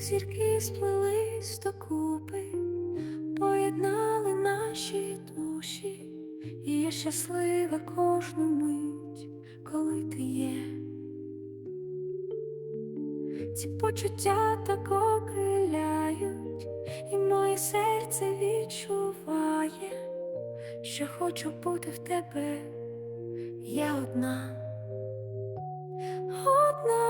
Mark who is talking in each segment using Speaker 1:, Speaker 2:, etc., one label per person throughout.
Speaker 1: зірки сплелись докупи, поєднали наші душі, і я щаслива кожну мить, коли ти є. Ці почуття так окриляють, і моє серце відчуває, що хочу бути в тебе, я одна. Одна,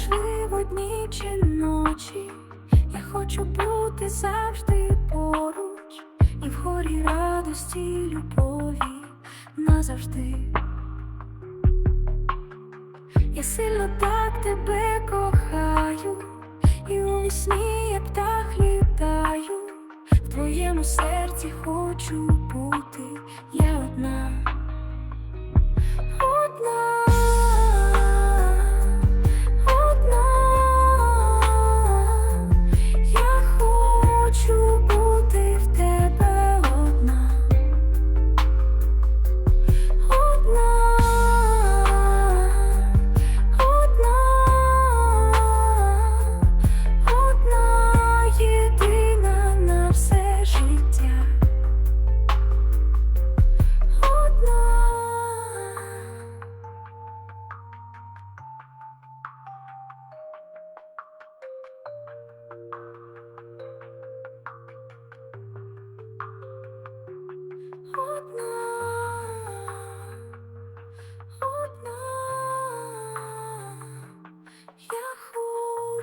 Speaker 1: важливо дні чи ночі, я хочу бути завжди поруч, і в горі радості, любові назавжди. Я сильно так тебе кохаю, і у вісні я птах літаю, в твоєму серці хочу бути, я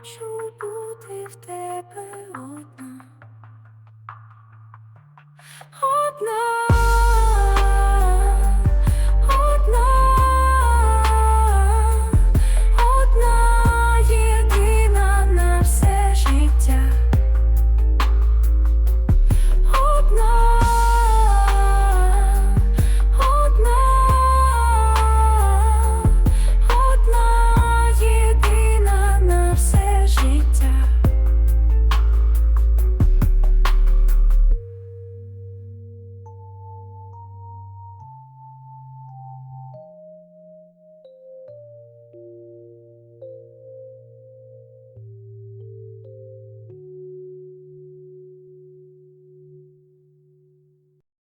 Speaker 1: хочу бути в тебе одна. Одна,